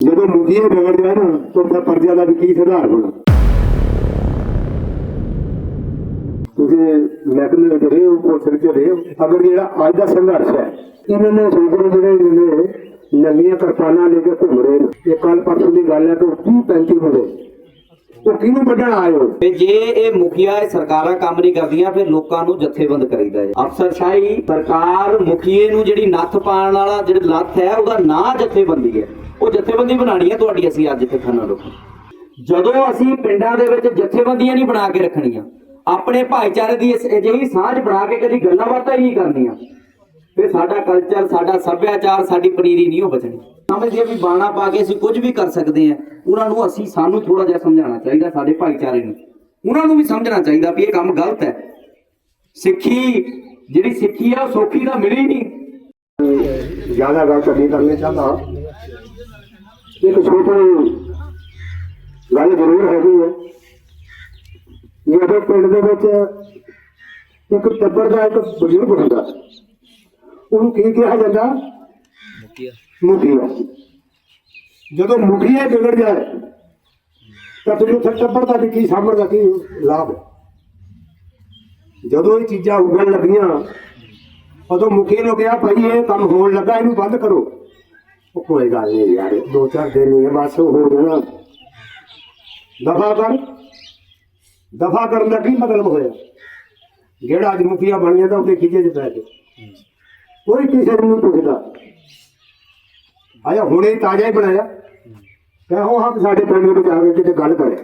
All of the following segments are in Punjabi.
ਜਦੋਂ ਮੁਖੀਏ ਵਿਗੜ ਨਾ, ਤਾਂ ਫਿਰ ਪ੍ਰਜਾ ਦਾ ਵੀ ਕੀ ਸੁਧਾਰ ਹੋਣਾ? ਤੁਸੀਂ ਮਹਿਕਮੇ ਵਿੱਚ ਰਹੇ ਹੋ ਪੁਲਿਸ ਵਿੱਚ ਰਹੇ ਹੋ, ਅਗਰ ਜਿਹੜਾ ਅੱਜ ਦਾ ਸੰਘਰਸ਼ ਹੈ, ਇਹਨਾਂ ਨੇ ਸੋਚਦੇ ਜਿਹੜੇ ਨੇ ਨਵੀਆਂ ਕਿਰਪਾਨਾਂ ਲੈ ਕੇ ਘੁੰਮ ਰਹੇ ਨੇ। ਇਹ ਕੱਲ ਪਰਸੋਂ ਦੀ ਗੱਲ ਹੈ ਕਿ 30 35 ਹੁੰਦੇ? ਉਹ ਕਿਹਨੂੰ ਵੱਢਣ ਆਇਓ ਤੇ ਜੇ ਇਹ ਮੁਖੀਆ ਇਹ ਸਰਕਾਰਾਂ ਕੰਮ ਨਹੀਂ ਕਰਦੀਆਂ, ਫਿਰ ਲੋਕਾਂ ਨੂੰ ਜਥੇਬੰਦ ਕਰੀਦਾ ਹੈ। ਅਫਸਰਸ਼ਾਹੀ ਸਰਕਾਰ ਮੁਖੀਏ ਨੂੰ ਜਿਹੜੀ ਨੱਥ ਪਾਉਣ ਵਾਲਾ ਜਿਹੜਾ ਲੱਥ ਹੈ, ਉਹਦਾ ਨਾਂ ਜਥੇਬੰਦੀ ਹੈ। ਉਹ ਜਥੇਬੰਦੀ ਬਣਾਣੀ ਹੈ ਤੁਹਾਡੀ ਅਸੀਂ ਅੱਜ ਇੱਥੇ ਖੰਨਾ ਲੋਕ ਜਦੋਂ ਅਸੀਂ ਪਿੰਡਾਂ ਦੇ ਵਿੱਚ ਜਥੇਬੰਦੀਆਂ ਨਹੀਂ ਬਣਾ ਕੇ ਰੱਖਣੀਆਂ, ਆਪਣੇ ਭਾਈਚਾਰੇ ਦੀ ਅਜਿਹੀ ਸਾਂਝ ਬਣਾ ਕੇ ਕਦੀ ਗੱਲਾਂ ਬਾਤਾਂ ਹੀ ਨਹੀਂ ਕਰਨੀਆਂ, ਫਿਰ ਸਾਡਾ ਕਲਚਰ ਸਾਡਾ ਸੱਭਿਆਚਾਰ, ਸਾਡੀ ਪਨੀਰੀ ਨਹੀਂ ਉਹ ਬਚਣੀ। ਸਮਝਦੇ ਆ ਵੀ ਬਾਣਾ ਪਾ ਕੇ ਅਸੀਂ ਕੁਝ ਵੀ ਕਰ ਸਕਦੇ ਆ, ਉਹਨਾਂ ਨੂੰ ਅਸੀਂ, ਸਾਨੂੰ ਥੋੜਾ ਜਿਹਾ ਸਮਝਾਉਣਾ ਚਾਹੀਦਾ ਸਾਡੇ ਭਾਈਚਾਰੇ ਨੂੰ। ਉਹਨਾਂ ਨੂੰ ਵੀ ਸਮਝਣਾ ਚਾਹੀਦਾ ਵੀ ਇਹ ਕੰਮ ਗਲਤ ਹੈ। ਸਿੱਖੀ, ਜਿਹੜੀ ਸਿੱਖੀ ਆ ਉਹ ਸੌਖੀ ਤਾਂ ਮਿਲੀ ਨਹੀਂ। ਜ਼ਿਆਦਾ ਗੱਲ ਨਹੀਂ ਕਰਨੀ ਚਾਹੁੰਦਾ। ਇੱਕ ਛੋਟੀ ਗੱਲ ਜ਼ਰੂਰ ਹੈਗੀ ਹੈ। ਜਦੋਂ ਪਿੰਡ ਦੇ ਵਿੱਚ ਇੱਕ ਟੱਬਰ ਦਾ ਇੱਕ ਬਜ਼ੁਰਗ ਹੁੰਦਾ। ਉਹਨੂੰ ਕੀ ਕਿਹਾ ਜਾਂਦਾ? ਮੁਖੀਆ। ਜਦੋਂ ਮੁਖੀਆ ਵਿਗੜ ਜਾਏ ਤਾਂ ਫਿਰ ਉੱਥੇ ਟੱਬਰ ਦਾ ਵੀ ਕੀ ਸਾਂਭਣ ਦਾ ਕੀ ਲਾਭ? ਜਦੋਂ ਇਹ ਚੀਜ਼ਾਂ ਉਗਣ ਲੱਗੀਆਂ ਉਦੋਂ ਮੁਖੀ ਨੂੰ ਕਿਹਾ ਭਾਈ ਇਹ ਕੰਮ ਹੋਣ ਲੱਗਾ ਇਹਨੂੰ ਬੰਦ ਕਰੋ। ਕੋਈ ਗੱਲ ਨਹੀਂ ਯਾਰ ਦੋ ਚਾਰ ਦਿਨ ਹੀ ਹੈ ਬਸ ਹੋ ਜਾਣਾ ਦਫਾ ਕਰ। ਦਫਾ ਕਰਨ ਦਾ ਕੀ ਮਤਲਬ ਹੋਇਆ? ਜਿਹੜਾ ਅੱਜ ਮੁਖੀਆ ਬਣ ਤਾਂ ਉਹਦੇ ਖਿਜੇ ਚ ਪੈ ਕੇ ਕੋਈ ਕਿਸੇ ਨੂੰ ਨਹੀਂ ਪੁੱਛਦਾ। ਆਇਆ ਹੁਣੇ ਹੀ ਤਾਜ਼ਾ ਹੀ ਬਣਾਇਆ। ਕਹੋ ਹਮ ਸਾਡੇ ਪਿੰਡ ਵਿੱਚ ਆ ਕੇ ਕਿਤੇ ਗੱਲ ਕਰੇ।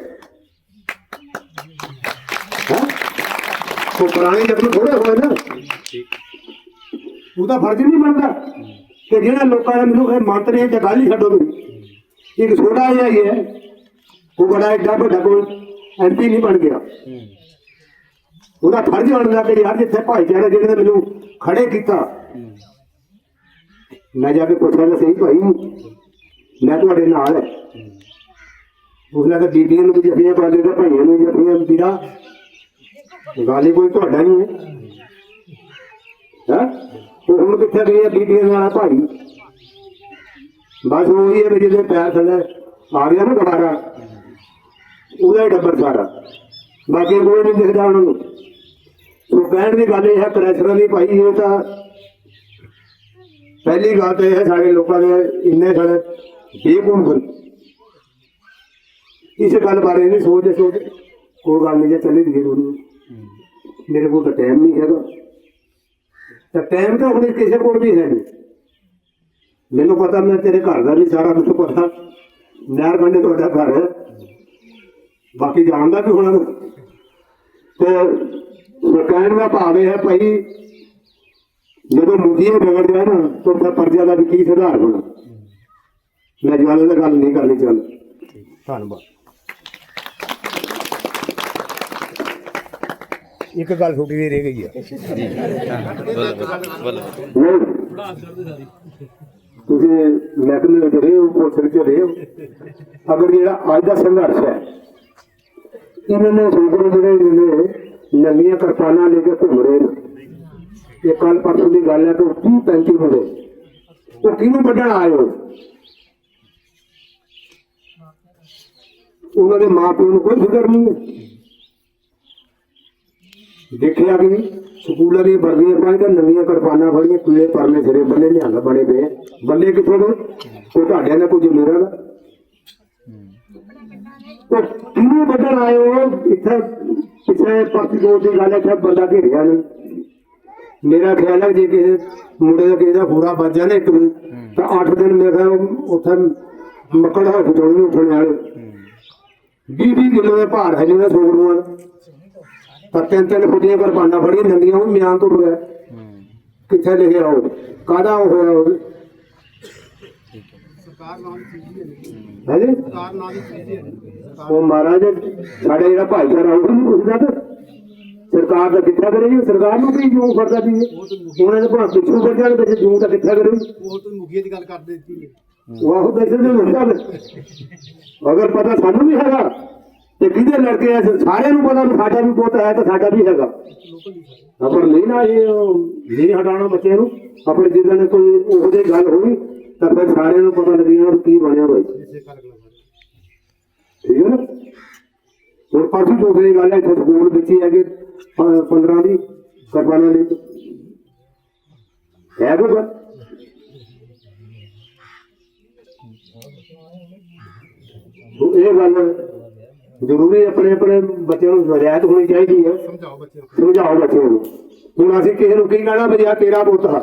ਹੈਂ? ਉਹ ਪੁਰਾਣੇ ਜੱਟ ਥੋੜੇ ਹੋਏ ਨਾ। ਉਹਦਾ ਫਰਜ਼ ਨਹੀਂ ਬਣਦਾ। ਕਿ ਜਿਹੜਾ ਲੋਕਾਂ ਨੇ ਮੈਨੂੰ ਇਹ ਮੰਤਰੀ ਹੈ ਤੇ ਗੱਲ ਹੀ ਛੱਡੋ ਤੁਸੀਂ। ਇੱਕ ਛੋਟਾ ਜਿਹਾ ਹੀ ਹੈ। ਉਹ ਬੜਾ ਐਡਾ ਵੱਡਾ ਕੋਈ ਐਮਪੀ ਨਹੀਂ ਬਣ ਗਿਆ। ਉਹਦਾ ਫਰਜ਼ ਬਣਦਾ ਕਿ ਯਾਰ ਜਿੱਥੇ ਭਾਈਚਾਰਾ ਜਿਹੜੇ ਨੇ ਮੈਨੂੰ ਖੜੇ ਕੀਤਾ, ਮੈਂ ਜਾ ਕੇ ਪੁੱਛਿਆ ਤਾਂ ਸਹੀ ਭਾਈ, ਮੈਂ ਤੁਹਾਡੇ ਨਾਲ ਹੈ। ਉਸਨੇ ਤਾਂ ਬੀਬੀਆਂ ਨੂੰ ਵੀ ਜੱਫੀਆਂ ਪਾ ਦਿੱਤਾ ਭਾਈਆਂ ਨੂੰ ਵੀ ਜੱਫੀਆਂ ਵੀਰਾ ਗੱਲ ਹੀ ਕੋਈ ਤੁਹਾਡਾ ਨਹੀਂ ਹੈ। ਹੈ? ਉਹ ਹੁਣ ਕਿੱਥੇ ਗਈ ਹੈ ਬੀਬੀਆਂ ਨਾਲ ਭਾਈ। ਬਸ ਉਹ ਹੀ ਹੈ ਵੀ ਜਿਹਦੇ ਪੈਰ ਥੱਲੇ ਆ ਗਿਆ ਨਾ ਦੁਬਾਰਾ ਉਹਦਾ ਹੀ ਡੱਬਰ ਸਾਰਾ। ਬਾਕੀ ਕੋਈ ਨਹੀਂ ਦਿਖਦਾ ਉਹਨਾਂ ਨੂੰ। ਉਹ ਕਹਿਣ ਦੀ ਗੱਲ ਇਹ ਹੈ ਪ੍ਰੈਸ਼ਰ ਦੀ ਭਾਈ, ਇਹ ਤਾਂ ਪਹਿਲੀ ਗੱਲ ਤਾਂ ਇਹ ਹੈ, ਸਾਡੇ ਲੋਕਾਂ ਦੇ ਇੰਨੇ ਸਾਡੇ ਬੇਗੁਣ ਇਸ ਗੱਲ ਬਾਰੇ ਨਹੀਂ ਸੋਚਦੇ ਸੋਚਦੇ। ਕੋਈ ਗੱਲ ਨਹੀਂ, ਜੇ ਚੱਲੀ ਦੀ ਜ਼ਰੂਰੀ। ਮੇਰੇ ਕੋਲ ਤਾਂ ਟਾਈਮ ਨਹੀਂ ਹੈਗਾ। ਤਾਂ ਟਾਈਮ ਤਾਂ ਹੁਣ ਕਿਸੇ ਕੋਲ ਵੀ ਹੈ ਨਹੀਂ। ਮੈਨੂੰ ਪਤਾ, ਮੈਂ ਤੇਰੇ ਘਰ ਦਾ ਵੀ ਸਾਰਾ ਕੁਝ ਪਤਾ। ਨਹਿਰ ਕੰਢੇ ਤੁਹਾਡਾ ਘਰ ਹੈ। ਬਾਕੀ ਜਾਣਦਾ ਵੀ ਹੋਣਾ। ਤੇ ਕਹਿਣ ਦਾ ਭਾਵ ਇਹ ਹੈ ਭਾਈ, ਜਦੋਂ ਮੁਖੀਏ ਵਿਗੜ ਜਾਏ ਨਾ ਤਾਂ ਫਿਰ ਪ੍ਰਜਾ ਦਾ ਵੀ ਕੀ ਸੁਧਾਰ ਹੋਣਾ। ਮੈਂ ਜਵਾਲੇ ਦਾ ਗੱਲ ਨਹੀਂ ਕਰਨੀ ਚਾਹੁੰਦਾ ਧੰਨਵਾਦ। ਇੱਕ ਗੱਲ ਛੋਟੀ ਜਿਹੀ ਰਹਿ ਗਈ ਹੈ ਤੁਸੀਂ ਮਹਿਕਮੇ ਵਿੱਚ ਰਹੇ ਹੋ, ਪੁਲਿਸ ਵਿੱਚ ਰਹੇ ਹੋ। ਅਗਰ ਜਿਹੜਾ ਅੱਜ ਦਾ ਸੰਘਰਸ਼ ਹੈ, ਇਹਨਾਂ ਨੇ ਸੋਚਦੇ ਜਿਹੜੇ ਨੇ ਨਵੀਆਂ ਕਿਰਪਾਨਾਂ ਲੈ ਕੇ ਘੁੰਮ ਰਹੇ ਨੇ। ਇਹ ਕੱਲ ਪਰਸੋਂ ਦੀ ਗੱਲ ਹੈ ਕਿ 30 35 ਹੁੰਦੇ ਉਹ ਕਿਹਨੂੰ ਵੱਢਣ ਆਏ ਹੋ? ਉਹਨਾਂ ਦੇ ਮਾਪਿਆਂ ਨੂੰ ਕੋਈ ਫਿਕਰ ਨਹੀਂ ਹੈ। ਦੇਖਿਆ ਵੀ ਸਕੂਲਾਂ ਦੀ ਵਰਦੀਆਂ ਪਾਈ ਤਾਂ ਨਵੀਆਂ ਕਿਰਪਾਨਾਂ ਫੜੀਆਂ ਪੀਲੇ ਪਰਲੇ ਸਿਰੇ ਬੰਨੇ ਲਿਆਂਦਾ ਬਣੇ ਪਏ। ਬੰਦੇ ਕਿੱਥੋਂ ਗਏ ਕੋਈ ਤੁਹਾਡੇ ਨਾਲ ਕੁਝ ਮੇਰਾ ਦਾ? ਉਹ ਵੱਢਣ ਆਏ ਹੋ? ਇੱਥੇ ਪਿੱਛੇ ਪਾਰਟੀ ਕੋਲ ਦੀ ਗੱਲ ਹੈ ਕਿ ਬੰਦਾ ਘੇਰਿਆ ਨਹੀਂ। ਮੇਰਾ ਖਿਆਲ ਹੈ ਜੇ ਕਿਸੇ ਮੁੰਡੇ ਦਾ ਕਿਸੇ ਦਾ ਪੂਰਾ ਵੱਜ ਜਾਣਾ ਇੱਕ ਵੀ ਤਾਂ 8 ਦਿਨ ਮੇਰੇ ਖਿਆਲ ਉੱਥੇ ਮੱਕੜ ਹਸਪਤਾਲ ਨੂੰ ਉੱਠਣ ਵਾਲੇ। 20 ਕਿਲੋ ਦੇ ਭਾਰ ਹੈ ਜਿਹੜਾ ਸੋਗਰੂਆਂ ਦਾ ਪਰ ਤਿੰਨ ਤਿੰਨ ਫੁੱਟੀਆਂ ਕਿਰਪਾਨਾਂ ਫੜੀਆਂ ਨੰਗੀਆਂ ਉਹ ਮਿਆਨ ਤੋਂ ਰਿਹਾ ਕਿੱਥੇ ਲਿਖਿਆ ਉਹ? ਕਾਹਦਾ ਉਹ ਹੋਇਆ ਉਹ? ਹੈ ਜੀ। ਉਹ ਮਹਾਰਾਜ ਸਾਡੇ ਜਿਹੜਾ ਭਾਈਚਾਰਾ ਉਹ ਤੇ ਸਰਕਾਰ ਦਾ ਕਿੱਥਾ ਕਰੇਗੀ ਸਰਕਾਰ ਨੂੰ ਵੀ ਜੂੰ? ਫੜਦਾ ਦੀ ਉਹਨਾਂ ਦੇ ਭਾਂ ਪਿੱਛੂ ਵੜ ਜਾਣ ਵਿੱਚ ਜੂੰ ਤਾਂ ਕਿੱਥਾ ਕਰੇਗੀ ਉਹ ਤੋਂ ਮੁਖੀਏ ਦੀ ਗੱਲ ਕਰ ਦਿੱਤੀ ਹੈ। ਉਹ ਆਹੋ ਫਿਰ। ਅਗਰ ਪਤਾ ਸਾਨੂੰ ਵੀ ਹੈਗਾ। ਤੇ ਕਿਹਦੇ ਲੜਕੇ ਐ? ਸਾਰਿਆਂ ਨੂੰ ਪਤਾ ਵੀ ਸਾਡਾ ਵੀ ਪੁੱਤ ਹੈ ਤੇ ਸਾਡਾ ਵੀ ਹੈਗਾ। ਅਪਰ ਨਹੀਂ ਨਾ ਇਹ ਨਹੀਂ ਹਟਾਉਣਾ ਬੱਚੇ ਨੂੰ। ਆਪਣੇ ਜਿੱਦਾਂ ਕੋਈ ਉਹ ਜਿਹੀ ਗੱਲ ਹੋਈ, ਤਾਂ ਫਿਰ ਸਾਰਿਆਂ ਨੂੰ ਪਤਾ ਲੱਗੇਗਾ ਕੀ ਬਣਿਆ ਭਾਈ ਠੀਕ ਹੈ ਨਾ? ਹੋਰ ਪਰਸੋਂ ਤੋਂ ਦੀ ਗੱਲ ਹੈ, ਇੱਥੇ ਸਕੂਲ ਵਿੱਚ ਹੀ ਹੈਗੇ 15 ਦੀ ਕਰਵਾਣਾ ਲਈ ਹੈ ਕੋਈ ਇਹ ਗੱਲ ਜ਼ਰੂਰੀ ਆਪਣੇ ਆਪਣੇ ਬੱਚਿਆਂ ਨੂੰ ਰਿਆਇਤ ਹੋਣੀ ਚਾਹੀਦੀ ਹੈ। ਸਮਝਾਓ ਬੱਚਿਆਂ ਨੂੰ। ਸਮਝਾਓ ਬੱਚਿਆਂ ਨੂੰ। ਹੁਣ ਅਸੀਂ ਕਿਸੇ ਨੂੰ ਕੀ ਕਹਿਣਾ ਵੀ ਆ ਤੇਰਾ ਪੁੱਤ ਆ।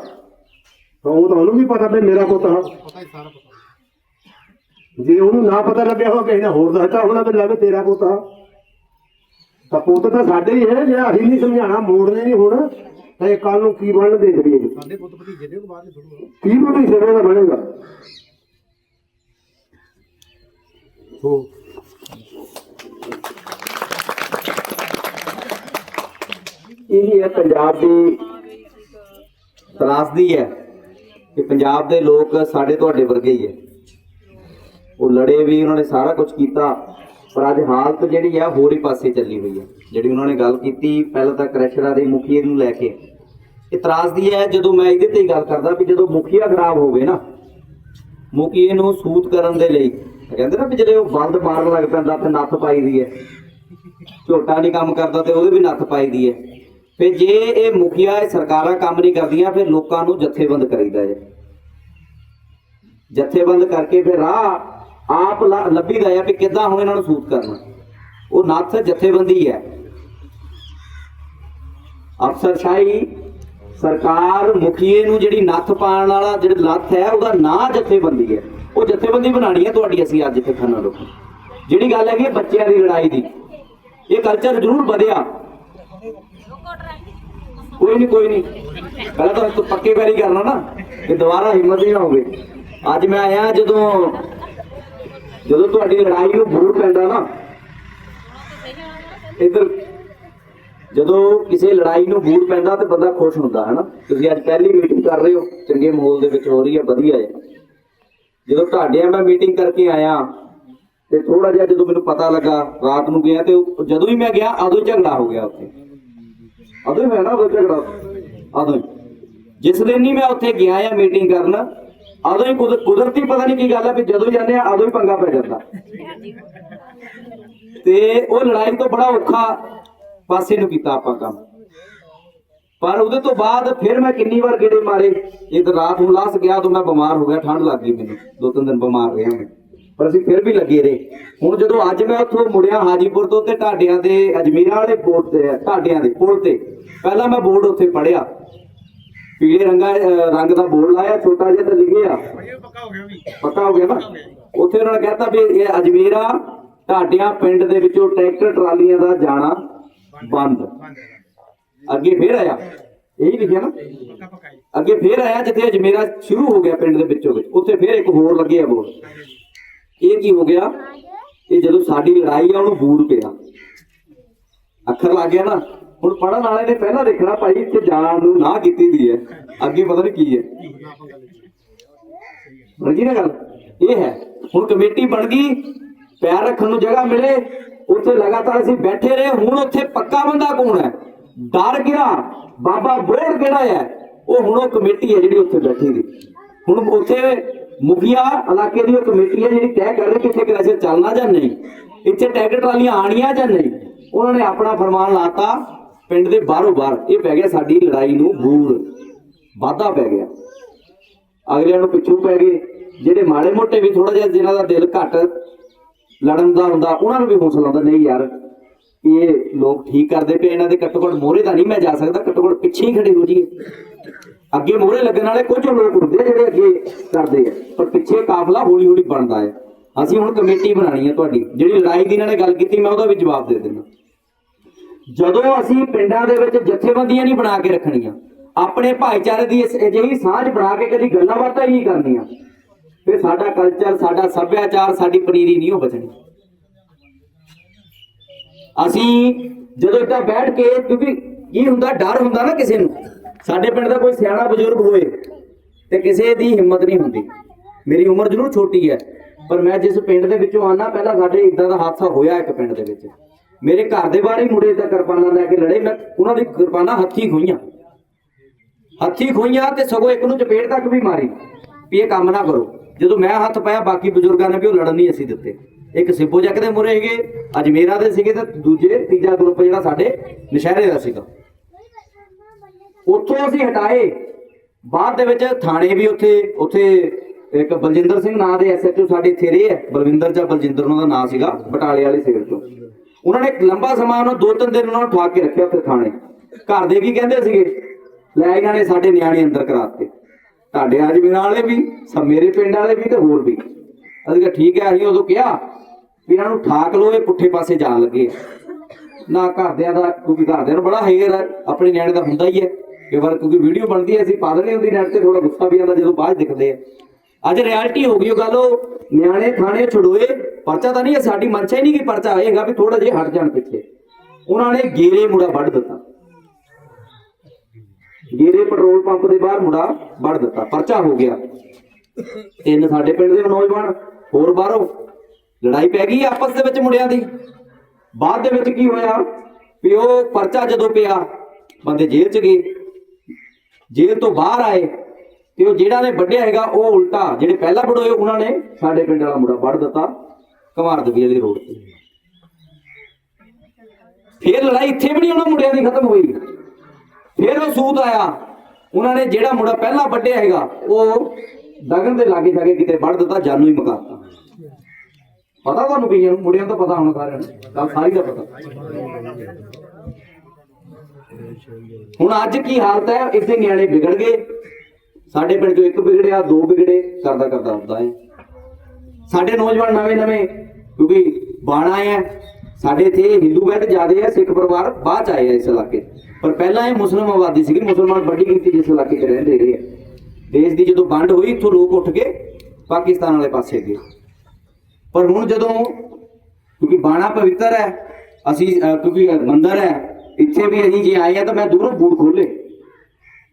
ਤਾਂ ਉਹ ਤਾਂ ਉਹਨੂੰ ਵੀ ਪਤਾ ਵੀ ਮੇਰਾ ਪੁੱਤ ਆ। ਪਤਾ ਹੀ ਸਾਰਾ ਪਤਾ। ਜੇ ਉਹਨੂੰ ਨਾ ਪਤਾ ਲੱਗਿਆ ਹੋ ਕਿਸੇ ਨੇ ਹੋਰ ਦੱਸਤਾ ਹੋਣਾ ਵੀ ਲੱਗੇ ਤੇਰਾ ਪੁੱਤ ਆ। ਤਾਂ ਪੁੱਤ ਤਾਂ ਸਾਡੇ ਹੀ ਹੈ ਜੇ ਅਸੀਂ ਨਹੀਂ ਸਮਝਾਣਾ ਮੋੜਨੇ ਨਹੀਂ ਹੁਣ। ਤਾਂ ਕੱਲ ਨੂੰ ਕੀ ਬਣਨ ਦੇਖ ਜੀ ਸਾਡੇ ਪੁੱਤ ਭਤੀਜੇ ਦੇ ਬਾਅਦ ਹੀ ਥੋੜ੍ਹਾ ਕੀ ਬਣੀ ਸੇਵਾ ਦਾ ਬਣੇਗਾ। ਹੋ ਇਹ ਹੈ ਪੰਜਾਬ ਦੀ ਤਰਾਸਦੀ ਹੈ ਕਿ ਪੰਜਾਬ ਦੇ ਲੋਕ ਸਾਡੇ ਤੁਹਾਡੇ ਵਰਗੇ ਹੀ ਹੈ। ਉਹ ਲੜੇ ਵੀ ਉਹਨਾਂ ਨੇ ਸਾਰਾ ਕੁਝ ਕੀਤਾ, ਪਰ ਅੱਜ ਹਾਲਤ ਜਿਹੜੀ ਹੈ ਹੋਰ ਹੀ ਪਾਸੇ ਚੱਲੀ ਹੋਈ ਹੈ। ਜਿਹੜੀ ਉਹਨਾਂ ਨੇ ਗੱਲ ਕੀਤੀ, ਪਹਿਲਾਂ ਤਾਂ ਕ੍ਰੈਸ਼ਰਾਂ ਦੇ ਮੁਖੀਏ ਨੂੰ ਲੈ ਕੇ। ਇਤਰਾਜ਼ ਦੀ ਹੈ ਜਦੋਂ ਮੈਂ ਇਹਦੇ ਤੇ ਹੀ ਗੱਲ ਕਰਦਾ ਵੀ ਜਦੋਂ ਮੁਖੀਆ ਖਰਾਬ ਹੋਵੇ ਨਾ, ਮੁਖੀਏ ਨੂੰ ਸੂਤ ਕਰਨ ਦੇ ਲਈ, ਕਹਿੰਦੇ ਨਾ ਵੀ ਜਿਹੜੇ ਉਹ ਬੰਦ ਮਾਰਨ ਲੱਗ ਪੈਂਦਾ ਤੇ ਨੱਥ ਪਾਈ ਦੀ ਹੈ। ਝੋਟਾ ਨਹੀਂ ਕੰਮ ਕਰਦਾ ਤੇ ਉਹਦੇ ਵੀ ਨੱਥ ਪਾਈ ਦੀ ਹੈ। ਫਿਰ ਜੇ ਇਹ ਮੁਖੀਆ ਇਹ ਸਰਕਾਰਾਂ ਕੰਮ ਨਹੀਂ ਕਰਦੀਆਂ, ਫਿਰ ਲੋਕਾਂ ਨੂੰ ਜਥੇਬੰਦ ਕਰੀਦਾ ਹੈ ਜਥੇਬੰਦ ਕਰਕੇ ਫਿਰ ਰਾਹ ਆਪ ਲ- ਲੱਭੀਦਾ ਹੈ ਵੀ ਕਿੱਦਾਂ ਹੁਣ ਇਹਨਾਂ ਨੂੰ ਸੂਤ ਕਰਨਾ। ਉਹ ਨੱਥ ਜਥੇਬੰਦੀ ਹੈ। ਅਫਸਰਸ਼ਾਹੀ ਸਰਕਾਰ ਮੁਖੀਏ ਨੂੰ ਜਿਹੜੀ ਨੱਥ ਪਾਉਣ ਵਾਲਾ ਜਿਹੜਾ ਲੱਥ ਹੈ, ਉਹਦਾ ਨਾਂ ਜਥੇਬੰਦੀ ਹੈ। ਉਹ ਜਥੇਬੰਦੀ ਬਣਾਣੀ ਹੈ ਤੁਹਾਡੀ ਅਸੀਂ ਅੱਜ ਇੱਥੇ ਖੰਨਾ ਲੋਕ। ਜਿਹੜੀ ਗੱਲ ਹੈਗੀ ਹੈ ਬੱਚਿਆਂ ਦੀ ਲੜਾਈ ਦੀ। ਇਹ ਕਲਚਰ ਜ਼ਰੂਰ ਵਧਿਆ। ਕੋਈ ਨਹੀਂ ਕੋਈ ਨਹੀਂ ਪਹਿਲਾਂ ਤਾਂ ਤੂੰ ਪੱਕੇ ਪੈਰੀ ਕਰਨਾ ਨਾ, ਕਿ ਦੁਬਾਰਾ ਹਿੰਮਤ ਹੀ ਨਾ ਹੋਵੇ। ਅੱਜ ਮੈਂ ਆਇਆ ਜਦੋਂ ਜਦੋਂ ਤੁਹਾਡੀ ਲੜਾਈ ਨੂੰ ਬੂਰ ਪੈਂਦਾ ਨਾ। ਇਧਰ, ਜਦੋਂ ਕਿਸੇ ਲੜਾਈ ਨੂੰ ਬੂਰ ਪੈਂਦਾ ਤੇ ਬੰਦਾ ਖੁਸ਼ ਹੁੰਦਾ ਹੈ ਨਾ ਤੁਸੀਂ ਅੱਜ ਪਹਿਲੀ ਮੀਟਿੰਗ ਕਰ ਰਹੇ ਹੋ, ਚੰਗੇ ਮਾਹੌਲ ਦੇ ਵਿੱਚ ਹੋ ਰਹੀ ਹੈ ਵਧੀਆ ਹੈ ਜਦੋਂ ਤੁਹਾਡੇ ਮੈਂ ਮੀਟਿੰਗ ਕਰਕੇ ਆਇਆ, ਤੇ ਥੋੜਾ ਜਿਹਾ ਜਦੋਂ ਮੈਨੂੰ ਪਤਾ ਲੱਗਾ, ਰਾਤ ਨੂੰ ਗਿਆ, ਤੇ ਜਦੋਂ ਹੀ ਮੈਂ ਗਿਆ, ਉਦੋਂ ਹੀ ਝਗੜਾ ਹੋ ਗਿਆ ਉੱਥੇ। ਉਦੋਂ ਹੀ ਹੋਇਆ ਨਾ ਉਦੋਂ ਝਗੜਾ ਉਦੋਂ ਜਿਸ ਦਿਨ ਨਹੀਂ ਮੈਂ ਉੱਥੇ ਗਿਆ ਆ ਮੀਟਿੰਗ ਕਰਨ ਅਦੋਂ ਹੀ ਕੁਦਰਤੀ ਪਤਾ ਨਹੀਂ ਕੀ ਗੱਲ ਹੈ ਵੀ ਜਦੋਂ ਜਾਂਦੇ ਆ ਉਦੋਂ ਹੀ ਪੰਗਾ ਪੈ ਜਾਂਦਾ। ਤੇ ਉਹ ਲੜਾਈ ਤੋਂ ਬੜਾ ਔਖਾ ਪਾਸੇ ਨੂੰ ਕੀਤਾ ਆਪਾਂ ਕੰਮ। ਪਰ ਉਹਦੇ ਤੋਂ ਬਾਅਦ ਫਿਰ ਮੈਂ ਕਿੰਨੀ ਵਾਰ ਗੇੜੇ ਮਾਰੇ, ਇੱਕ ਰਾਤ ਨੂੰ ਲਾਸ ਗਿਆ ਤਾਂ ਮੈਂ ਬਿਮਾਰ ਹੋ ਗਿਆ ਠੰਡ ਲੱਗ ਗਈ ਮੈਨੂੰ। ਦੋ ਤਿੰਨ ਦਿਨ ਬਿਮਾਰ ਰਿਹਾ ਮੈਂ। ਪਰ ਅਸੀਂ ਫਿਰ ਵੀ ਲੱਗੇ ਰਹੇ। ਹੁਣ ਜਦੋਂ ਅੱਜ ਮੈਂ ਉੱਥੋਂ ਮੁੜਿਆ ਹਾਜੀਪੁਰ ਤੋਂ ਤੇ ਢਾਡਿਆਂ ਦੇ ਅਜਮੀਰਾਂ ਵਾਲੇ ਬੋਰਡ ਤੇ, ਢਾਡਿਆਂ ਦੇ ਪੁਲ ਤੇ, ਪਹਿਲਾਂ ਮੈਂ ਬੋਰਡ ਉੱਥੇ ਪੜਿਆ ਪੀਲੇ ਰੰਗਾ ਰੰਗ ਦਾ ਬੋਰਡ ਲਾਇਆ, ਛੋਟਾ ਜਿਹਾ ਤੇ ਲਿਖਿਆ। ਪੱਕਾ ਹੋ ਗਿਆ ਵੀ ਪਤਾ ਹੋ ਗਿਆ ਨਾ? ਉੱਥੇ ਉਹਨਾਂ ਨੇ ਕਹਿਤਾ ਵੀ ਇਹ ਅਜਮੇਰਾ, ਢਾਡਿਆਂ ਪਿੰਡ ਦੇ ਵਿੱਚੋਂ ਟਰੈਕਟਰ ਟਰਾਲੀਆਂ ਦਾ ਜਾਣਾ ਬੰਦ। ਅੱਗੇ ਫੇਰ ਆਇਆ। ਇਹੀ ਲਿਖਿਆ ਨਾ? ਅੱਗੇ ਫੇਰ ਆਇਆ ਜਿੱਥੇ ਅਜਮੇਰਾ ਸ਼ੁਰੂ ਹੋ ਗਿਆ ਪਿੰਡ ਦੇ ਵਿੱਚੋਂ ਵਿੱਚ। ਉੱਥੇ ਫੇਰ ਇੱਕ ਹੋਰ ਲੱਗਿਆ ਬੋਰਡ। ਇਹ ਕੀ ਹੋ ਗਿਆ? ਇਹ ਜਦੋਂ ਸਾਡੀ ਲੜਾਈ ਆ, ਉਹਨੂੰ ਬੂਰ ਪਿਆ। ਅੱਖਰ ਲੱਗ ਗਿਆ ਨਾ। ਹੁਣ ਪੜਨ ਵਾਲੇ ਨੇ ਪਹਿਲਾਂ ਦੇਖਣਾ ਭਾਈ, ਇੱਥੇ ਜਾਣ ਨੂੰ ਨਾ ਕੀਤੀ ਦੀ ਹੈ। ਅੱਗੇ ਪਤਾ ਨਹੀਂ ਕੀ ਹੈ। ਨਾ ਨਾ ਗੱਲ। ਇਹ ਹੈ, ਹੁਣ ਕਮੇਟੀ ਬਣ ਗਈ, ਪੈਰ ਰੱਖਣ ਨੂੰ ਜਗ੍ਹਾ ਮਿਲੇ, ਉੱਥੇ ਲਗਾਤਾਰ ਅਸੀਂ ਬੈਠੇ ਰਹੇ, ਹੁਣ ਉੱਥੇ ਪੱਕਾ ਬੰਦਾ ਕੌਣ ਹੈ? ਡਰ ਗਿਆ। ਬਾਬਾ ਬੋੜ ਕਿਹੜਾ ਹੈ? ਉਹ ਹੁਣ ਉਹ ਕਮੇਟੀ ਹੈ ਜਿਹੜੀ ਉੱਥੇ ਬੈਠੀ ਦੀ। ਹੁਣ ਉੱਥੇ ਮੁਖੀਆ, ਇਲਾਕੇ ਦੀ ਉਹ ਕਮੇਟੀ ਹੈ ਜਿਹੜੀ ਤੈਅ ਕਰ ਰਹੀ ਕਿ ਇੱਥੇ ਕ੍ਰੈਸ਼ਰ ਚੱਲਣਾ ਜਾਂ ਨਹੀਂ। ਇੱਥੇ ਟਰੈਕਟਰ ਟਰਾਲੀਆਂ ਆਣੀਆਂ ਜਾਂ ਨਹੀਂ। ਉਹਨਾਂ ਨੇ ਆਪਣਾ ਫਰਮਾਨ ਲਾਤਾ, ਪਿੰਡ ਦੇ ਬਾਹਰੋਂ ਬਾਹਰ। ਇਹ ਪੈ ਗਿਆ ਸਾਡੀ ਲੜਾਈ ਨੂੰ ਬੂਰ ਵਾਧਾ ਪੈ ਗਿਆ। ਅਗਲਿਆਂ ਨੂੰ ਪਿੱਛੂ ਪੈ ਗਏ। ਜਿਹੜੇ ਮਾੜੇ ਮੋਟੇ ਵੀ ਥੋੜਾ ਜਿਹਾ ਜਿਨ੍ਹਾਂ ਦਾ ਦਿਲ ਘੱਟ ਲੜਨ ਦਾ ਹੁੰਦਾ, ਉਹਨਾਂ ਨੂੰ ਵੀ ਹੌਸਲਾ ਹੁੰਦਾ, ਨਹੀਂ ਯਾਰ, ਇਹ ਲੋਕ ਠੀਕ ਕਰਦੇ ਪਏ, ਇਹਨਾਂ ਦੇ ਘੱਟੋ ਘੱਟ ਮੋਹਰੇ ਤਾਂ ਨਹੀਂ ਮੈਂ ਜਾ ਸਕਦਾ, ਘੱਟੋ ਘੱਟ ਪਿੱਛੇ ਹੀ ਖੜੇ ਹੋ ਜਾਈਏ। ਅੱਗੇ ਮੋਹਰੇ ਲੱਗਣ ਵਾਲੇ ਕੁਝ ਲੋਕ ਹੁੰਦੇ ਜਿਹੜੇ ਅੱਗੇ ਕਰਦੇ ਆ। ਪਰ ਪਿੱਛੇ ਕਾਫਲਾ ਹੌਲੀ ਹੌਲੀ ਬਣਦਾ ਹੈ। ਅਸੀਂ ਹੁਣ ਕਮੇਟੀ ਬਣਾਣੀ ਹੈ ਤੁਹਾਡੀ। ਜਿਹੜੀ ਲੜਾਈ ਦੀ ਇਹਨਾਂ ਨੇ ਗੱਲ ਕੀਤੀ, ਮੈਂ ਉਹਦਾ ਵੀ ਜਵਾਬ ਦੇ ਦਿੰਦਾ। ਜਦੋਂ ਅਸੀਂ ਪਿੰਡਾਂ ਦੇ ਵਿੱਚ ਜਥੇਬੰਦੀਆਂ ਨਹੀਂ ਬਣਾ ਕੇ ਰੱਖਣੀਆਂ, ਆਪਣੇ ਭਾਈਚਾਰੇ ਦੀ ਅਜਿਹੀ ਸਾਂਝ ਬਣਾ ਕੇ ਕਦੀ ਗੱਲਾਂ ਬਾਤਾਂ ਹੀ ਨਹੀਂ ਕਰਨੀਆਂ, ਫਿਰ ਸਾਡਾ ਕਲਚਰ ਸਾਡਾ ਸੱਭਿਆਚਾਰ, ਸਾਡੀ ਪਨੀਰੀ ਨਹੀਂ ਉਹ ਬਚਣੀ। ਅਸੀਂ ਜਦੋਂ ਇੱਦਾਂ ਬੈਠ ਕੇ, ਕਿਉਂਕਿ ਕੀ ਹੁੰਦਾ, ਡਰ ਹੁੰਦਾ ਨਾ ਕਿਸੇ ਨੂੰ। ਸਾਡੇ ਪਿੰਡ ਦਾ ਕੋਈ ਸਿਆਣਾ ਬਜ਼ੁਰਗ ਹੋਏ ਤੇ ਕਿਸੇ ਦੀ ਹਿੰਮਤ ਨਹੀਂ ਹੁੰਦੀ। ਮੇਰੀ ਉਮਰ ਜ਼ਰੂਰ ਛੋਟੀ ਹੈ, ਪਰ ਮੈਂ ਜਿਸ ਪਿੰਡ ਦੇ ਵਿੱਚੋਂ ਆਨਾ, ਪਹਿਲਾਂ ਸਾਡੇ ਇਦਾਂ ਦਾ ਹਾਦਸਾ ਹੋਇਆ ਇੱਕ ਪਿੰਡ ਦੇ ਵਿੱਚ। ਮੇਰੇ ਘਰ ਦੇ ਬਾਹਰ ਹੀ ਮੁੰਡੇ ਤਾਂ ਕਿਰਪਾਨਾਂ ਲੈ ਕੇ ਲੜੇ, ਮੈਂ ਉਹਨਾਂ ਦੀ ਕਿਰਪਾਨਾਂ ਹੱਥੀ ਖੋਈਆਂ। ਹੱਥੀ ਖੋਈਆਂ ਤੇ ਸਗੋਂ ਇੱਕ ਨੂੰ ਚਪੇੜ ਤੱਕ ਵੀ ਮਾਰੀ ਵੀ ਇਹ ਕੰਮ ਨਾ ਕਰੋ। ਜਦੋਂ ਮੈਂ ਹੱਥ ਪਾਇਆ, ਬਾਕੀ ਬਜ਼ੁਰਗਾਂ ਨੇ ਵੀ ਉਹ ਲੜਨ ਨਹੀਂ ਅਸੀਂ ਦਿੱਤੇ। ਇੱਕ ਸਿੱਬੋ ਜੱਕ ਦੇ ਮੁਰੇ ਹੈਗੇ ਅਜਮੇਰਾ ਦੇ ਸੀਗੇ ਤੇ ਦੂਜੇ ਤੀਜਾ ਗਰੁੱਪ ਜਿਹੜਾ ਸਾਡੇ ਨਸ਼ਹਿਰੇ ਦਾ ਸੀਗਾ। ਉੱਥੋਂ ਅਸੀਂ ਹਟਾਏ। ਬਾਅਦ ਦੇ ਵਿੱਚ ਥਾਣੇ ਵੀ ਉੱਥੇ ਉੱਥੇ ਇੱਕ ਬਲਜਿੰਦਰ ਸਿੰਘ ਨਾਂ ਦੇ ਐਸਐਚਓ ਸਾਡੇ ਇੱਥੇ ਰਹੇ ਹੈ ਬਲਵਿੰਦਰ ਜਾਂ ਬਲਜਿੰਦਰ ਉਹਨਾਂ ਦਾ ਨਾਂ ਸੀਗਾ, ਬਟਾਲੇ ਵਾਲੇ ਸਿਵਲ ਤੋਂ ਉਹਨਾਂ ਨੇ ਇੱਕ ਲੰਬਾ ਸਮਾਂ ਉਹਨਾਂ ਦੋ ਤਿੰਨ ਦਿਨ ਉਹਨਾਂ ਨੂੰ ਠਾਕ ਕੇ ਰੱਖਿਆ ਉੱਥੇ ਥਾਣੇ। ਘਰ ਦੇ ਕੀ ਕਹਿੰਦੇ ਸੀਗੇ? ਲੈ ਇਹਨਾਂ ਨੇ ਸਾਡੇ ਨਿਆਣੇ ਅੰਦਰ ਕਰਾਤੇ। ਤੁਹਾਡੇ ਆਜਮੀਨ ਵਾਲੇ ਵੀ ਮੇਰੇ ਪਿੰਡ ਵਾਲੇ ਵੀ ਤੇ ਹੋਰ ਵੀ। ਅਸੀਂ ਕਿਹਾ, ਠੀਕ ਹੈ, ਅਸੀਂ ਉਦੋਂ ਕਿਹਾ ਵੀ ਇਹਨਾਂ ਨੂੰ ਠਾਕ ਲੋ ਇਹ ਪੁੱਠੇ ਪਾਸੇ ਜਾਣ ਲੱਗੇ ਨਾ ਘਰਦਿਆਂ ਦਾ, ਕਿਉਂਕਿ ਘਰਦਿਆਂ ਨੂੰ ਬੜਾ ਹੇਰ ਹੈ ਆਪਣੇ ਨਿਆਣੇ ਦਾ ਹੁੰਦਾ ਹੀ ਹੈ। ਕਈ ਵਾਰ ਕਿਉਂਕਿ ਵੀਡੀਓ ਬਣਦੀ ਹੈ, ਅਸੀਂ ਪਾ ਦਿੰਦੇ ਹੁੰਦੀ ਨੈਟ ਤੇ ਥੋੜਾ ਗੁੱਸਾ ਵੀ ਆਉਂਦਾ ਜਦੋਂ ਬਾਅਦ ਦਿਖਦੇ ਆ ਅੱਜ ਰਿਐਲਿਟੀ ਹੋ ਗਈ ਉਹ ਗੱਲ, ਉਹ ਨਿਆਣੇ ਥਾਣੇ ਛਡੋਏ, ਪਰਚਾ ਤਾਂ ਨਹੀਂ ਹੈ, ਸਾਡੀ ਮਨਸ਼ਾ ਹੀ ਨਹੀਂ ਕਿ ਪਰਚਾ ਆਏਗਾ ਵੀ ਥੋੜਾ ਜਿਹਾ ਹਟ ਜਾਣ ਪਿੱਛੇ। ਉਹਨਾਂ ਨੇ ਗੇਰੇ ਮੁੰਡਾ ਵੱਢ ਦਿੱਤਾ। ਗੇਰੇ ਪੈਟਰੋਲ ਪੰਪ ਦੇ ਬਾਹਰ ਮੁੰਡਾ ਵੱਢ ਦਿੱਤਾ, ਪਰਚਾ ਹੋ ਗਿਆ। ਤਿੰਨ ਸਾਡੇ ਪਿੰਡ ਦੇ ਨੌਜਵਾਨ, ਹੋਰ ਬਾਹਰੋਂ, ਲੜਾਈ ਪੈ ਗਈ ਆਪਸ ਦੇ ਵਿੱਚ ਮੁੰਡਿਆਂ ਦੀ। ਬਾਅਦ ਦੇ ਵਿੱਚ ਕੀ ਹੋਇਆ, ਵੀ ਉਹ ਪਰਚਾ ਜਦੋਂ ਪਿਆ, ਬੰਦੇ ਜੇਲ੍ਹ ਚ ਗਏ। ਜੇਲ੍ਹ ਤੋਂ ਬਾਹਰ ਆਏ ਤੇ ਉਹ ਜਿਹੜਾ ਨੇ ਵੱਢਿਆ ਹੈਗਾ, ਉਹ ਉਲਟਾ, ਜਿਹੜੇ ਪਹਿਲਾਂ ਵੜੋਏ ਉਹਨਾਂ ਨੇ ਸਾਡੇ ਪਿੰਡ ਵਾਲਾ ਮੁੰਡਾ ਵੱਢ ਦਿੱਤਾ ਕੁਮਾਰ ਦਵੀਰ ਦੀ ਰੋਡ ਤੇ। ਫਿਰ ਲੜਾਈ ਇੱਥੇ ਵੀ ਨਹੀਂ ਉਹਨਾਂ ਮੁੰਡਿਆਂ ਦੀ ਖਤਮ ਹੋਈ। ਫਿਰ ਉਹ ਸੂਤ ਆਇਆ, ਉਹਨਾਂ ਨੇ ਜਿਹੜਾ ਮੁੰਡਾ ਪਹਿਲਾਂ ਵੱਢਿਆ ਹੈਗਾ, ਉਹ ਦਗਨ ਦੇ ਲਾਗੇ ਜਾ ਕੇ ਕਿਤੇ ਵੱਢ ਦਿੱਤਾ, ਜਾਨੂ ਹੀ ਮੁਕਾਤਾ। ਪਤਾ ਤੁਹਾਨੂੰ ਕਈਆਂ ਨੂੰ? ਮੁੰਡਿਆਂ ਨੂੰ ਤਾਂ ਪਤਾ ਹੋਣਾ ਸਾਰਿਆਂ ਨੂੰ। ਗੱਲ ਸਾਰੀ ਦਾ ਪਤਾ। ਹੁਣ ਅੱਜ ਕੀ ਹਾਲਤ ਹੈ? ਇੱਥੇ ਨਿਆਣੇ ਵਿਗੜ ਗਏ। ਸਾਡੇ ਪਿੰਡ ਚੋਂ ਇੱਕ ਵਿਗੜਿਆ, ਦੋ ਵਿਗੜੇ ਕਰਦਾ ਕਰਦਾ ਹੁੰਦਾ ਹੈ। ਸਾਡੇ ਨੌਜਵਾਨ ਨਵੇਂ ਨਵੇਂ, ਕਿਉਂਕਿ ਬਾਣਾ ਹੈ। ਸਾਡੇ ਇੱਥੇ ਹਿੰਦੂ ਬੈਠ ਜ਼ਿਆਦੇ ਹੈ, ਸਿੱਖ ਪਰਿਵਾਰ ਬਾਅਦ ਚ ਆਏ ਹੈ ਇਸ ਇਲਾਕੇ। ਪਰ ਪਹਿਲਾਂ ਇਹ ਮੁਸਲਮ ਆਬਾਦੀ ਸੀਗੀ, ਮੁਸਲਮਾਨ ਵੱਡੀ ਗਿਣਤੀ ਜਿਸ ਇਲਾਕੇ 'ਚ ਰਹਿੰਦੇ ਰਹੇ ਆ ਦੇਸ਼ ਦੀ ਜਦੋਂ ਵੰਡ ਹੋਈ, ਇੱਥੋਂ ਲੋਕ ਉੱਠ ਕੇ ਪਾਕਿਸਤਾਨ ਵਾਲੇ ਪਾਸੇ ਗਏ। ਪਰ ਹੁਣ ਜਦੋਂ, ਕਿਉਂਕਿ ਬਾਣਾ ਪਵਿੱਤਰ ਹੈ, ਅਸੀਂ ਕਿਉਂਕਿ ਮੰਦਰ ਹੈ ਇੱਥੇ ਵੀ ਅਸੀਂ ਜੇ ਆਏ ਆ ਤਾਂ ਮੈਂ ਦੂਰੋਂ ਬੂਟ ਖੋਲੇ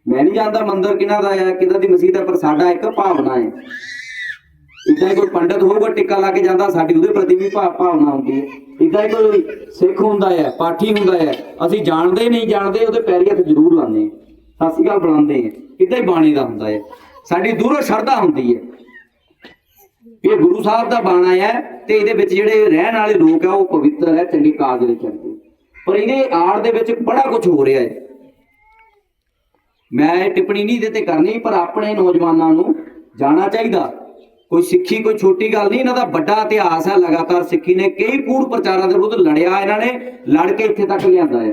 ਮੈਂ ਨਹੀਂ ਜਾਣਦਾ ਮੰਦਰ ਕਿਹਨਾਂ ਦਾ ਹੈ ਕਿਹਦਾ ਦੀ ਮਸੀਤ ਹੈ ਪਰ ਸਾਡਾ ਇੱਕ ਭਾਵਨਾ ਹੈ। ਇਦਾਂ ਹੀ ਕੋਈ ਪੰਡਤ ਹੋਊਗਾ, ਟਿੱਕਾ ਲਾ ਕੇ ਜਾਂਦਾ, ਸਾਡੀ ਉਹਦੇ ਪ੍ਰਤੀ ਵੀ ਭਾਵਨਾ ਹੁੰਦੀ ਹੈ। ਇਦਾਂ ਹੀ ਕੋਈ ਸਿੱਖ ਹੁੰਦਾ ਹੈ, ਪਾਠੀ ਹੁੰਦਾ ਹੈ, ਅਸੀਂ ਜਾਣਦੇ ਨਹੀਂ, ਜਾਣਦੇ ਉਹਦੇ ਪੈਰੀ ਹੱਥ ਜ਼ਰੂਰ ਲਾਉਂਦੇ ਹਾਂ। ਸਤਿ ਸ਼੍ਰੀ ਅਕਾਲ, ਬੁਲਾਉਂਦੇ ਹਾਂ। ਇਦਾਂ ਹੀ ਬਾਣੀ ਦਾ ਹੁੰਦਾ ਹੈ। ਸਾਡੀ ਦੂਰੋਂ ਸ਼ਰਧਾ ਹੁੰਦੀ ਹੈ। ਇਹ ਗੁਰੂ ਸਾਹਿਬ ਦਾ ਬਾਣਾ ਹੈ ਤੇ ਇਹਦੇ ਵਿੱਚ ਜਿਹੜੇ ਰਹਿਣ ਵਾਲੇ ਲੋਕ ਆ, ਉਹ ਪਵਿੱਤਰ ਹੈ, ਚੰਗੇ ਕਾਜ ਦੇ ਚੰਗੇ ਪਰ ਇਹਦੇ ਆੜ ਦੇ ਵਿੱਚ ਬੜਾ ਕੁਝ ਹੋ ਰਿਹਾ ਹੈ। ਮੈਂ ਇਹ ਟਿੱਪਣੀ ਨਹੀਂ ਇਹਦੇ ਤੇ ਕਰਨੀ, ਪਰ ਆਪਣੇ ਨੌਜਵਾਨਾਂ ਨੂੰ ਜਾਣਾ ਚਾਹੀਦਾ। ਕੋਈ ਸਿੱਖੀ, ਕੋਈ ਛੋਟੀ ਗੱਲ ਨਹੀਂ, ਇਹਨਾਂ ਦਾ ਵੱਡਾ ਇਤਿਹਾਸ ਹੈ। ਲਗਾਤਾਰ ਸਿੱਖੀ ਨੇ ਕਈ ਕੂੜ ਪ੍ਰਚਾਰਾਂ ਦੇ ਵਿਰੁੱਧ ਲੜਿਆ, ਇਹਨਾਂ ਨੇ ਲੜ ਕੇ ਇੱਥੇ ਤੱਕ ਲਿਆਂਦਾ ਹੈ।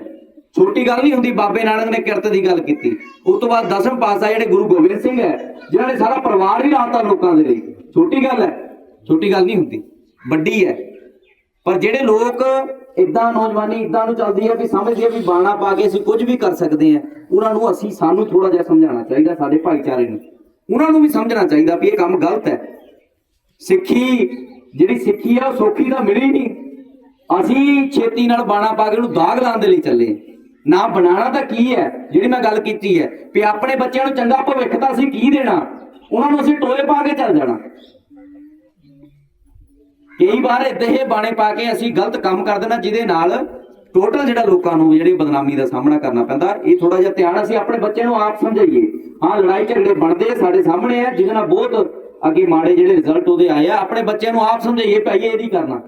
ਛੋਟੀ ਗੱਲ ਨਹੀਂ ਹੁੰਦੀ, ਬਾਬੇ ਨਾਨਕ ਨੇ ਕਿਰਤ ਦੀ ਗੱਲ ਕੀਤੀ। ਉਸ ਤੋਂ ਬਾਅਦ ਦਸਮ ਪਾਤਸ਼ਾਹ ਜਿਹੜੇ ਗੁਰੂ ਗੋਬਿੰਦ ਸਿੰਘ ਹੈ, ਜਿਨ੍ਹਾਂ ਨੇ ਸਾਰਾ ਪਰਿਵਾਰ ਹੀ ਲਾਤਾ ਲੋਕਾਂ ਦੇ ਲਈ। ਛੋਟੀ ਗੱਲ ਹੈ, ਛੋਟੀ ਗੱਲ ਨਹੀਂ ਹੁੰਦੀ, ਵੱਡੀ ਹੈ। ਪਰ ਜਿਹੜੇ ਲੋਕ ਇਦਾਂ ਨੌਜਵਾਨੀ ਇਦਾਂ ਨੂੰ ਚੱਲਦੀ ਹੈ ਵੀ ਸਮਝਦੇ ਆ ਵੀ ਬਾਣਾ ਪਾ ਕੇ ਅਸੀਂ ਕੁਝ ਵੀ ਕਰ ਸਕਦੇ ਆ, ਉਹਨਾਂ ਨੂੰ ਅਸੀਂ, ਸਾਨੂੰ ਥੋੜਾ ਜਿਹਾ ਸਮਝਾਉਣਾ ਚਾਹੀਦਾ ਸਾਡੇ ਭਾਈਚਾਰੇ ਨੂੰ। ਉਹਨਾਂ ਨੂੰ ਵੀ ਸਮਝਣਾ ਚਾਹੀਦਾ ਵੀ ਇਹ ਕੰਮ ਗਲਤ ਹੈ। ਸਿੱਖੀ, ਜਿਹੜੀ ਸਿੱਖੀ ਆ, ਉਹ ਸੌਖੀ ਤਾਂ ਮਿਲੀ ਨਹੀਂ। ਅਸੀਂ ਛੇਤੀ ਨਾਲ ਬਾਣਾ ਪਾ ਕੇ ਉਹਨੂੰ ਦਾਗ ਲਾਉਣ ਦੇ ਲਈ ਚੱਲੇ। ਨਾ ਬਣਾਉਣਾ ਤਾਂ ਕੀ ਹੈ? ਜਿਹੜੀ ਮੈਂ ਗੱਲ ਕੀਤੀ ਹੈ ਵੀ ਆਪਣੇ ਬੱਚਿਆਂ ਨੂੰ ਚੰਗਾ ਭਵਿੱਖ ਤਾਂ ਅਸੀਂ ਕੀ ਦੇਣਾ? ਉਹਨਾਂ ਨੂੰ ਅਸੀਂ ਟੋਏ ਪਾ ਕੇ ਚੱਲ ਜਾਣਾ। ਕਈ ਵਾਰ ਏਦਾਂ ਇਹ ਬਾਣੇ ਪਾ ਕੇ ਅਸੀਂ ਗਲਤ ਕੰਮ ਕਰ ਦੇਣਾ ਜਿਹਦੇ ਨਾਲ ਟੋਟਲ ਜਿਹੜਾ ਲੋਕਾਂ ਨੂੰ ਜਿਹੜੀ ਬਦਨਾਮੀ ਦਾ ਸਾਹਮਣਾ ਕਰਨਾ ਪੈਂਦਾ। ਇਹ ਥੋੜਾ ਜਿਹਾ ਧਿਆਨ ਅਸੀਂ ਆਪਣੇ ਬੱਚੇ ਨੂੰ ਆਪ ਸਮਝਾਈਏ। ਹਾਂ, ਲੜਾਈ ਝਗੜੇ ਬਣਦੇ ਸਾਡੇ ਸਾਹਮਣੇ ਆ, ਜਿਹਦੇ ਨਾਲ ਬਹੁਤ ਅੱਗੇ ਮਾੜੇ ਜਿਹੜੇ ਰਿਜ਼ਲਟ ਉਹਦੇ ਆਏ ਆ, ਆਪਣੇ ਬੱਚਿਆਂ ਨੂੰ ਆਪ ਸਮਝਾਈਏ, ਭਾਈ ਇਹ ਨਹੀਂ ਕਰਨਾ।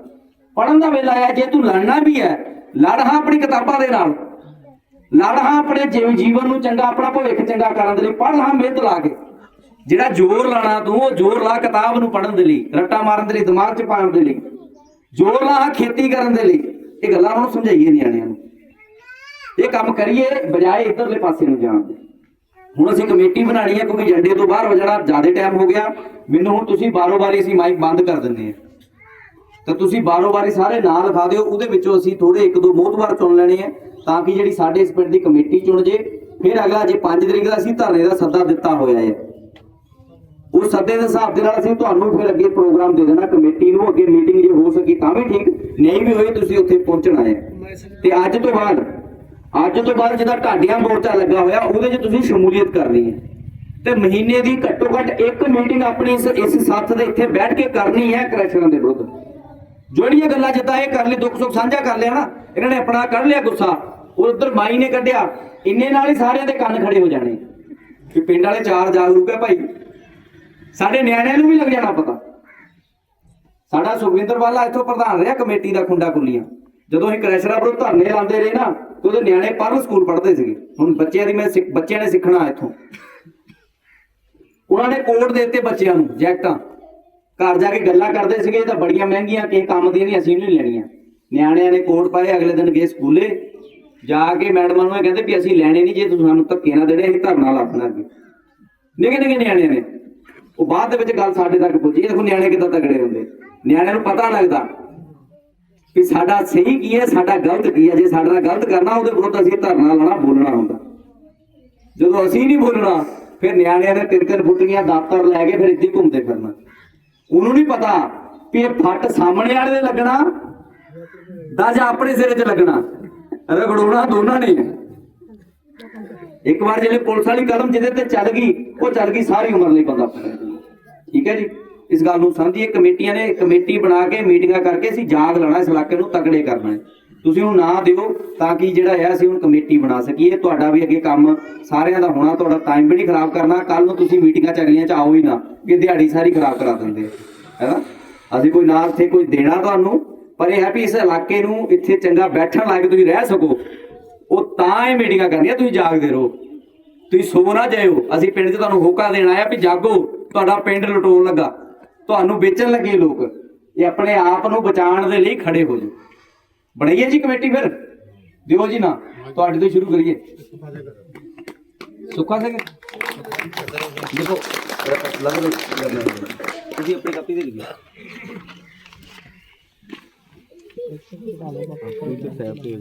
ਪੜਨ ਦਾ ਵੇਲਾ ਆਇਆ ਜੇ ਤੂੰ ਲੜਨਾ ਵੀ ਹੈ, ਲੜ ਹਾਂ ਆਪਣੀ ਕਿਤਾਬਾਂ ਦੇ ਨਾਲ। ਲੜ ਹਾਂ ਆਪਣੇ ਜੀਵ ਜੀਵਨ ਨੂੰ ਚੰਗਾ, ਆਪਣਾ ਭਵਿੱਖ ਚੰਗਾ ਕਰਨ ਦੇ ਲਈ, ਪੜ੍ਹ ਹਾਂ ਮਿਹਨਤ ਲਾ ਕੇ। ਜਿਹੜਾ ਜ਼ੋਰ ਲਾਣਾ ਤੂੰ, ਉਹ ਜ਼ੋਰ ਲਾ ਕਿਤਾਬ ਨੂੰ ਪੜਨ ਦੇ ਲਈ, ਰੱਟਾ ਮਾਰਨ ਦੇ ਲਈ, ਦਿਮਾਗ 'ਚ ਪਾਉਣ ਦੇ ਲਈ। ਜ਼ੋਰ ਲਾ ਖੇਤੀ ਕਰਨ ਦੇ ਲਈ। ਇਹ ਗੱਲਾਂ ਉਹਨੂੰ ਸਮਝਾਈਏ ਨਿਆਣਿਆਂ ਨੂੰ। ਇਹ ਕੰਮ ਕਰੀਏ ਬਜਾਏ ਇਧਰਲੇ ਪਾਸੇ ਨੂੰ ਜਾਣ ਦੇ। ਹੁਣ ਅਸੀਂ ਕਮੇਟੀ ਬਣਾਣੀ ਹੈ, ਕਿਉਂਕਿ ਏਜੰਡੇ ਤੋਂ ਬਾਹਰ ਹੋ ਜ਼ਿਆਦਾ ਟਾਈਮ ਹੋ ਗਿਆ। ਮੈਨੂੰ ਹੁਣ ਤੁਸੀਂ ਬਾਰੋ ਬਾਰੀ ਅਸੀਂ ਮਾਈਕ ਬੰਦ ਕਰ ਦਿੰਦੇ ਆ ਤਾਂ ਤੁਸੀਂ ਬਾਰੋ ਬਾਰੀ ਸਾਰੇ ਨਾਂ ਲਿਖਾ ਦਿਓ, ਉਹਦੇ ਵਿੱਚੋਂ ਅਸੀਂ ਥੋੜੇ ਇੱਕ ਦੋ ਮੋਹਤਵਾਰ ਚੁਣ ਲੈਣੇ ਆ ਤਾਂ ਕਿ ਜਿਹੜੀ ਸਾਡੇ ਇਸ ਪਿੰਡ ਦੀ ਕਮੇਟੀ ਚੁਣ ਜੇ। ਫਿਰ ਅਗਲਾ ਜੇ 5 ਤਰੀਕ ਦਾ ਅਸੀਂ ਧਰਨੇ ਦਾ ਸੱਦਾ ਦਿੱਤਾ ਹੋਇਆ ਹੈ। ਉਸ ਸੱਦੇ ਦੇ ਹਿਸਾਬ ਦੇ ਨਾਲ ਅਸੀਂ ਤੁਹਾਨੂੰ ਫਿਰ ਅੱਗੇ ਪ੍ਰੋਗਰਾਮ ਦੇ ਦੇਣਾ, ਕਮੇਟੀ ਨੂੰ ਅੱਗੇ ਮੀਟਿੰਗ ਜੇ ਹੋ ਸਕੀ ਤਾਂ ਵੀ ਠੀਕ, ਨਹੀਂ ਵੀ ਹੋਈ ਤੁਸੀਂ ਉੱਥੇ ਪਹੁੰਚਣਾ ਹੈ। ਤੇ ਅੱਜ ਤੋਂ ਬਾਅਦ, ਅੱਜ ਤੋਂ ਬਾਅਦ ਜਿਹਦਾ ਢਾਡੀਆਂ ਮੋਰਚਾ ਲੱਗਾ ਹੋਇਆ, ਉਹਦੇ 'ਚ ਤੁਸੀਂ ਸ਼ਮੂਲੀਅਤ ਕਰਨੀ ਹੈ। ਤੇ ਮਹੀਨੇ ਦੀ ਘੱਟੋ ਘੱਟ ਇੱਕ ਮੀਟਿੰਗ ਆਪਣੀ ਇਸ ਇਸ ਸੱਥ ਦੇ ਇੱਥੇ ਬੈਠ ਕੇ ਕਰਨੀ ਹੈ ਕਰੈਕਸ਼ਨਾਂ ਦੇ ਵਿਰੁੱਧ। ਜਿਹੜੀਆਂ ਗੱਲਾਂ ਜਿੱਦਾਂ ਇਹ ਕਰ ਲਈ ਦੁੱਖ ਸੁੱਖ ਸਾਂਝਾ ਕਰ ਲਿਆ ਨਾ, ਇਹਨਾਂ ਨੇ ਆਪਣਾ ਕੱਢ ਲਿਆ ਗੁੱਸਾ ਉਧਰ ਮਾਈ ਨੇ ਕੱਢਿਆ, ਇੰਨੇ ਨਾਲ ਹੀ ਸਾਰਿਆਂ ਦੇ ਕੰਨ ਖੜੇ ਹੋ ਜਾਣੇ। ਕਿ ਪਿੰਡ ਵਾਲੇ ਚਾਰ ਜਾਗਰੂਕ ਹੈ ਭਾਈ ਸਾਡੇ ਨਿਆਣਿਆਂ ਨੂੰ ਵੀ ਲੱਗ ਜਾਣਾ ਪਤਾ। ਸਾਡਾ ਸੁਖਵਿੰਦਰ ਵਾਲਾ ਇੱਥੋਂ ਪ੍ਰਧਾਨ ਰਿਹਾ ਕਮੇਟੀ ਦਾ ਖੁੰਡਾ ਖੁੱਲੀਆਂ ਜਦੋਂ ਅਸੀਂ ਕ੍ਰੈਸ਼ਰਾਂ ਪਰ ਧਰਨੇ ਲਾਉਂਦੇ ਰਹੇ ਨਾ, ਤੇ ਉਹਦੇ ਨਿਆਣੇ ਪਰਨ ਸਕੂਲ ਪੜ੍ਹਦੇ ਸੀਗੇ। ਹੁਣ ਬੱਚਿਆਂ ਦੀ ਮੈਂ ਸਿੱਖ- ਬੱਚਿਆਂ ਨੇ ਸਿੱਖਣਾ ਇੱਥੋਂ। ਉਹਨਾਂ ਨੇ ਕੋਡ ਦੇ ਦਿੱਤੇ ਬੱਚਿਆਂ ਨੂੰ, ਜੈਕਟਾਂ। ਘਰ ਜਾ ਕੇ ਗੱਲਾਂ ਕਰਦੇ ਸੀਗੇ, ਇਹ ਤਾਂ ਬੜੀਆਂ ਮਹਿੰਗੀਆਂ, ਕਿਸੇ ਕੰਮ ਦੀਆਂ ਨਹੀਂ, ਅਸੀਂ ਨਹੀਂ ਲੈਣੀਆਂ। ਨਿਆਣਿਆਂ ਨੇ ਕੋਡ ਪਾਏ, ਅਗਲੇ ਦਿਨ ਗਏ ਸਕੂਲੇ। ਜਾ ਕੇ ਮੈਡਮਾਂ ਨੂੰ ਕਹਿੰਦੇ ਵੀ ਅਸੀਂ ਲੈਣੇ ਨਹੀਂ, ਜੇ ਤੁਸੀਂ ਸਾਨੂੰ ਧੱਕੇ ਨਾ ਦੇਣੇ, ਅਸੀਂ ਧਰਨਾ ਲਾਪਣਾ ਅੱਗੇ। ਨਿੱਕੇ ਨਿੱਕੇ ਨਿਆਣਿਆਂ ਨੇ। ਉਹ ਬਾਅਦ ਦੇ ਵਿੱਚ ਗੱਲ ਸਾਡੇ ਤੱਕ ਪੁੱਜੀ ਦੇਖੋ ਨਿਆਣੇ ਕਿੱਦਾਂ ਤਗੜੇ ਹੁੰਦੇ। ਨਿਆਣਿਆਂ ਨੂੰ ਪਤਾ ਲੱਗਦਾ ਕਿ ਸਾਡਾ ਸਹੀ ਕੀ ਹੈ, ਸਾਡਾ ਗਲਤ ਕੀ ਹੈ। ਜੇ ਸਾਡੇ ਨਾਲ ਗਲਤ ਕਰਨਾ ਉਹਦੇ ਵਿਰੁੱਧ ਅਸੀਂ ਧਰਨਾ ਲਾਣਾ ਬੋਲਣਾ ਹੁੰਦਾ। ਜਦੋਂ ਅਸੀਂ ਨਹੀਂ ਬੋਲਣਾ, ਫਿਰ ਨਿਆਣਿਆਂ ਨੇ ਤਿੰਨ ਤਿੰਨ ਫੁੱਟੀਆਂ ਦਾਤਰ ਲੈ ਕੇ ਫਿਰ ਇੱਥੇ ਘੁੰਮਦੇ ਫਿਰਨਾ। ਉਹਨੂੰ ਨਹੀਂ ਪਤਾ ਵੀ ਇਹ ਫੱਟ ਸਾਹਮਣੇ ਵਾਲੇ ਦੇ ਲੱਗਣਾ ਦਾ ਜਾਂ ਆਪਣੇ ਸਿਰੇ 'ਚ ਲੱਗਣਾ। ਰਗੜੋਣਾ ਦੋਨਾਂ ਨੇ। ਇੱਕ ਵਾਰ ਜਿਹੜੇ ਪੁਲਿਸ ਵਾਲੀ ਕਦਮ ਜਿਹਦੇ ਤੇ ਚੱਲ ਗਈ, ਉਹ ਚੱਲ ਗਈ ਸਾਰੀ ਉਮਰ ਲਈ ਬੰਦਾ। ਠੀਕ ਹੈ ਜੀ? ਇਸ ਗੱਲ ਨੂੰ ਸਮਝੀਏ ਕਮੇਟੀਆਂ ਨੇ ਕਮੇਟੀ ਬਣਾ ਕੇ ਮੀਟਿੰਗਾਂ ਕਰਕੇ ਅਸੀਂ ਜਾਗ ਲੈਣਾ ਇਸ ਇਲਾਕੇ ਨੂੰ ਤਕੜੇ ਕਰਨਾ ਹੈ। ਤੁਸੀਂ ਹੁਣ ਨਾ ਦਿਓ ਤਾਂ ਕਿ ਜਿਹੜਾ ਹੈ ਅਸੀਂ ਹੁਣ ਕਮੇਟੀ ਬਣਾ ਸਕੀਏ। ਤੁਹਾਡਾ ਵੀ ਅੱਗੇ ਕੰਮ ਸਾਰਿਆਂ ਦਾ ਹੋਣਾ, ਤੁਹਾਡਾ ਟਾਈਮ ਵੀ ਨਹੀਂ ਖਰਾਬ ਕਰਨਾ। ਕੱਲ ਨੂੰ ਤੁਸੀਂ ਮੀਟਿੰਗਾਂ ਚ ਅਗਲੀਆਂ ਚ ਆਓ ਹੀ ਨਾ ਕਿ ਦਿਹਾੜੀ ਸਾਰੀ ਖਰਾਬ ਕਰਾ ਦਿੰਦੇ। ਆ ਹੈਨਾ? ਅਸੀਂ ਕੋਈ ਨਾ ਇੱਥੇ ਕੋਈ ਦੇਣਾ ਤੁਹਾਨੂੰ, ਪਰ ਇਹ ਹੈ ਵੀ ਇਸ ਇਲਾਕੇ ਨੂੰ ਇੱਥੇ ਚੰਗਾ ਬੈਠਣ ਲਾਇਕ ਤੁਸੀਂ ਰਹਿ ਸਕੋ। ਤਾਂ ਇਹ ਮੀਟਿੰਗਾਂ ਕਰਨੀਆਂ ਤੁਸੀਂ ਜਾਗਦੇ ਰਹੋ ਤੁਸੀਂ ਸੋ ਨਾ ਜਾਇਓ। ਅਸੀਂ ਪਿੰਡ 'ਚ ਤੁਹਾਨੂੰ ਹੋਕਾ ਦੇਣ ਆਇਆ ਵੀ ਜਾਗੋ, ਤੁਹਾਡਾ ਪਿੰਡ ਲਟੋਣ ਲੱਗਾ। ਤੁਹਾਨੂੰ ਵੇਚਣ ਲੱਗੇ ਲੋਕ। ਇਹ ਆਪਣੇ ਆਪ ਨੂੰ ਬਚਾਉਣ ਦੇ ਲਈ ਖੜੇ ਹੋ ਜਾਓ। ਬਣਾਈਏ ਜੀ ਕਮੇਟੀ ਫਿਰ? ਦਿਓ ਜੀ ਨਾ। ਤੁਹਾਡੇ ਤੋਂ ਸ਼ੁਰੂ ਕਰੀਏ। ਸੁੱਖਾ ਸਿੰਘ। ਦੇਖੋ, ਲੱਗ ਲਓ ਤੁਸੀਂ ਆਪਣੀ ਕਾਪੀ ਦੇ ਲਿਖਿਓ ਇੱਧਰ ਸਾਈਡ ਤੇ ਹੋ